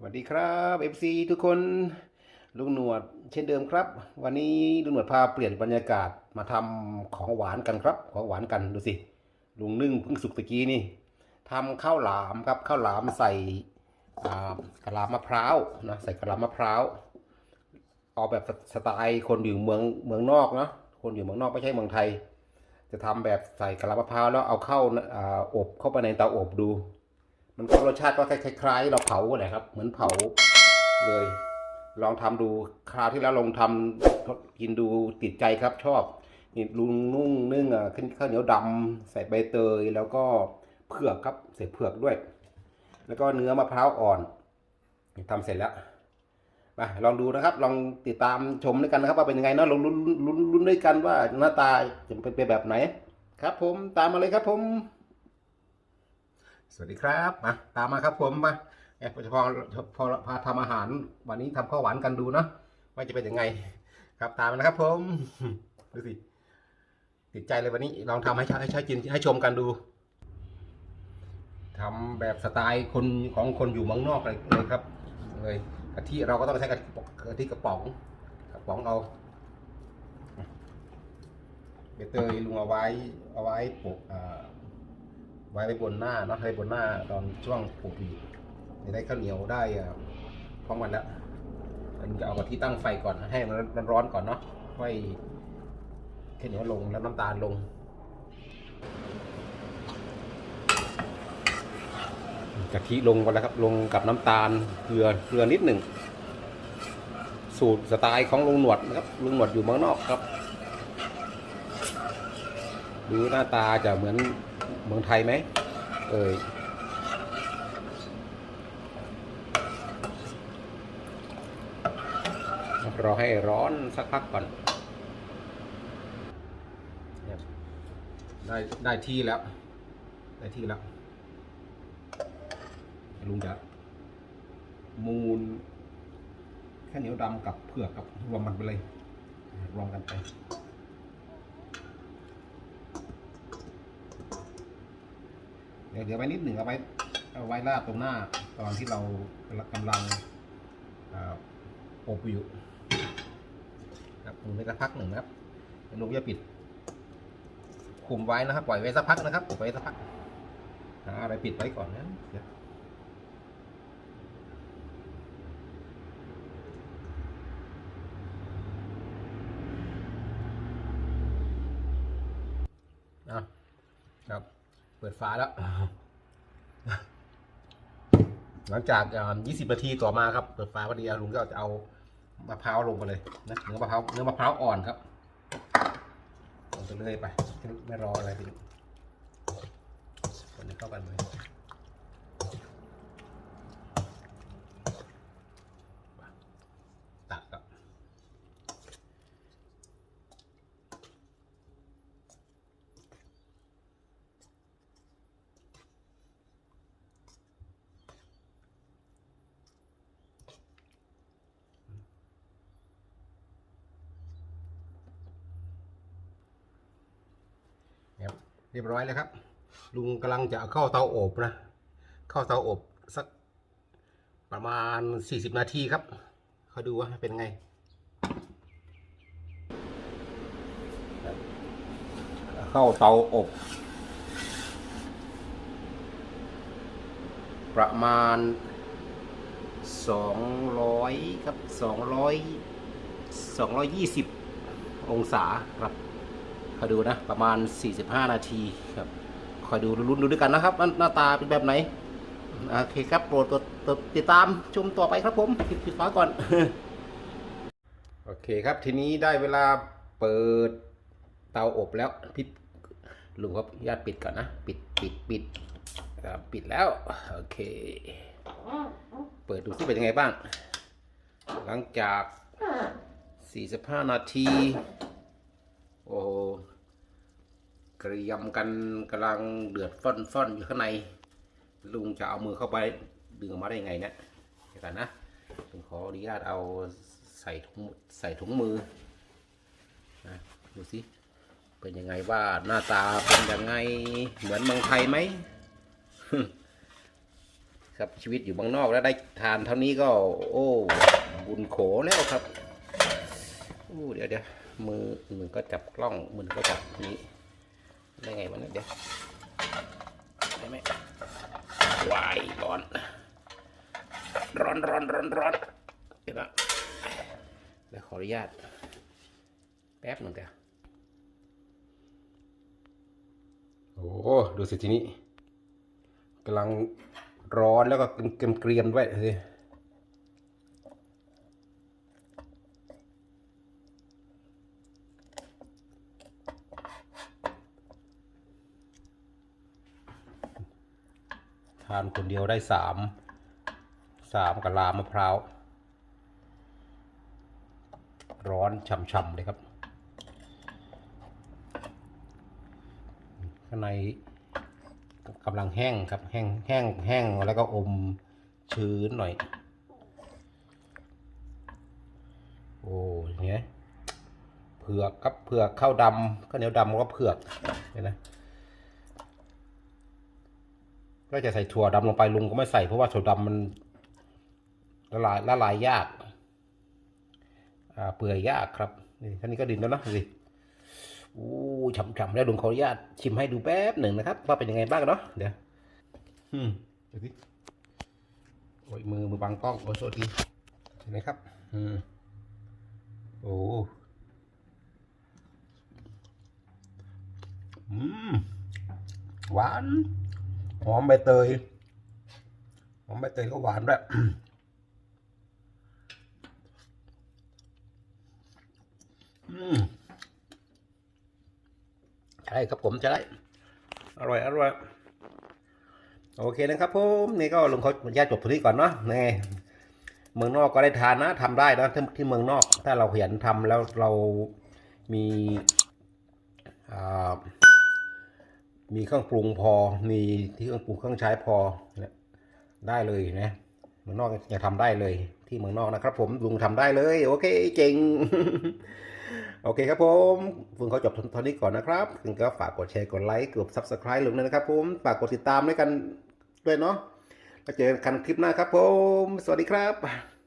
สวัสดีครับ FC ทุกคนลุงหนวดเช่นเดิมครับ วันนี้ลุงหนวดพาเปลี่ยนบรรยากาศมาทำของหวานกันครับ ของหวานกันดูสิลุงนึ่งเพิ่งสุกตะกี้นี่ทำข้าวหลามครับข้าวหลามใส่กะลามะพร้าวนะใส่กะลามะพร้าวเอาแบบสไตล์คนอยู่เมืองเมืองนอกนะคนอยู่เมืองนอกไม่ใช่เมืองไทย จะทำแบบใส่กะลามะพร้าวแล้วเอาเข้าอ่าอบเข้าไปในเตาอบดู มันก็รสชาติก็คล้ายๆเราเผาแหละครับ เหมือนเผาเลย ลองทำดูคราวที่แล้วลองทำกินดูติดใจครับชอบนี่ลุงนุ่งนึ่งอะขึ้นข้าวเหนียวดำใส่ใบเตยแล้วก็เผือกครับใส่เผือกด้วย แล้วก็เนื้อมะพร้าวอ่อนทำเสร็จแล้วมาลองดูนะครับ ลองติดตามชมด้วยกันนะครับ ว่าเป็นยังไงเนาะลองลุ้นลุ้นลุ้นด้วยกันว่าหน้าตาจะเป็นแบบไหน ครับ ผมตามมาเลยครับผม วัสดีครับมาตามมาครับผมมาแอบพอพอพาทำอาหาร วันนี้ทำข้าวหวานกันดูเนาะว่าจะเป็นยังไง ครับตามมานะครับผมดูสิติดใจเลยวันนี้ลองทำให้ใช้ให้ช้กินให้ชมกันดูทำแบบสไตล์คนของคนอยู่เมืองนอกเลยเลยครับเลยกะทิเราก็ต้องใช้กะทิกะทิกระป๋องกระป๋องเอาเบเตยลุงเอาไว้เอาไว้ปลูกอ่า ไว้ไว้บนหน้าเนาะให้บนหน้าตอนช่วงปลูกอีกจะได้ข้าวเหนียวได้พร้อมกันแล้วอันนี้จะเอากะทิตั้งไฟก่อนให้มันร้อนก่อนเนาะค่อยข้าวเหนียวลงแล้วน้ำตาลลงกะทิลงไปแล้วครับลงกับน้ำตาลเกลือเกลือนิดหนึ่งสูตรสไตล์ของลุงหนวดนะครับลุงหนวดอยู่เมืองนอกครับ ดูหน้าตาจะเหมือน เมืองไทยไหมเอ่ยรอให้ร้อนสักพักก่อน ได้ได้ที่แล้ว ได้ที่แล้ว ลุงจะมูลแค่เหนียวดำกับเผือกกับรวมมันไปเลย รวมกันไป เดี๋ยวไว้นิดหนึ่งเอาไว้เอาไว้ราดตรงหน้าตอนที่เรากำลังอบอยู่ครับมึงไปสักพักหนึ่งนะครับลุงจะปิด คุมไว้นะครับ ปล่อยไว้สักพักนะครับปล่อยไว้สักพักหาอะไรปิดไว้ก่อนนะเดี๋ยวอะครับ เปิดฝาแล้ว หลังจากยี่สิบนาทีต่อมาครับ เปิดฝาพอดีลุงก็จะเอามะพร้าวลงไปเลยนะเนื้อมะพร้าวเนื้อมะพร้าวอ่อนครับลงไปเลยไปไม่รออะไรไปคนนี้เข้ากันเลย เรียบร้อยแล้วครับ ลุงกำลังจะเข้าเตาอบนะ เข้าเตาอบสักประมาณ 40 นาทีครับเขาดูว่าเป็นไงเข้าเตาอบ ประมาณ 200 ครับ 200 220 องศาครับ คอยดูนะ ประมาณ 45 นาทีครับคอยดูลุ้นดูด้วยกันนะครับหน้าตาเป็นแบบไหน โอเคครับโปรดติดตามชมต่อไปครับผมปิดปิดฟ้าก่อน โอเคครับทีนี้ได้เวลาเปิดเตาอบแล้วพี่ลุงครับญาติปิดก่อนนะ ปิดปิดปิดปิดแล้ว โอเค เปิดดูที่เป็นยังไงบ้าง หลังจาก 45 นาที โอ้โหเกรียมกันกำลังเดือดฟ่อนฟ่อนอยู่ข้างใน ลุงจะเอามือเข้าไปดึงออกมาได้ไงเนี่ยเดี๋ยวกันนะลุงขออนุญาตเอาใส่ถุงใส่ถุงมือนะดูสิเป็นยังไงว่าหน้าตาเป็นยังไงเหมือนเมืองไทยไหมครับชีวิตอยู่บางนอกแล้วได้ทานเท่านี้ก็ โอ้ บุญโขแล้วครับโอ้เดี๋ยวเดี๋ยว มือมือก็จับกล้องมือก็จับนี้ได้ไงวะเนี่ยเดี๋ยวได้ไหมวายร้อน ร้อนร้อนร้อนร้อนเดี๋ยวนะเดี๋ยวขออนุญาต แป๊บหนึ่งเดี๋ยวโอ้ดูสิทีนี้กำลังร้อนแล้วก็เกรียมเกรียมๆด้วย ทานคนเดียวได้สามสามกะลามะพร้าว ร้อนช่ำๆเลยครับ ข้างในกำลังแห้งครับ แห้งแห้งแห้งแล้วก็อมชื้นหน่อย โอ้ยเนี่ยเผือกครับเผือกข้าวดำข้าวเหนียวดำก็เผือกเห็นไหม ก็จะใส่ถั่วดำลงไปลุงก็ไม่ใส่เพราะว่าถั่วดำมันละลายละลายยากอ่าเปื่อยยากครับนี่ท่านี้ก็ดินแล้วนะสิอู้ฉ่ำๆแล้วลุงขออนุญาตชิมให้ดูแป๊บหนึ่งนะครับ ว่าเป็นยังไงบ้างเนาะเดี๋ยวอืมดูสิโอ้ยมือมือบังกล้องโอ้ยโทษทีเห็นไหมครับ อืมโอ้อืมหวาน หอมใบเตยหอมใบเตยก็หวานด้วยใช่ครับผมจะได้อร่อยอร่อยโอเคนะครับผมนี่ก็ลงเขาญาตจบตรงนี้ก่อนเนาะนี่เมืองนอกก็ได้ทานนะทำได้นะที่ที่เมืองนอก ถ้าเราขยันทำแล้วเรามีอ่า มีเครื่องปรุงพอ มีที่เครื่องปรุงเครื่องใช้พอเนี่ยได้เลยนะเมืองนอกจะทำได้เลย ที่เมืองนอกนะครับ ผมลุงทำได้เลย โอเคเจ๋งโอเคครับผมฟุงเขาจบเท่านี้ก่อนนะครับคุณก็ฝากกดแชร์กดไลค์กด subscribe ลงด้วยนะครับ ผมฝากกดติดตามด้วยกันด้วยเนาะแล้วเจอกันคลิปหน้าครับ ผม สวัสดีครับ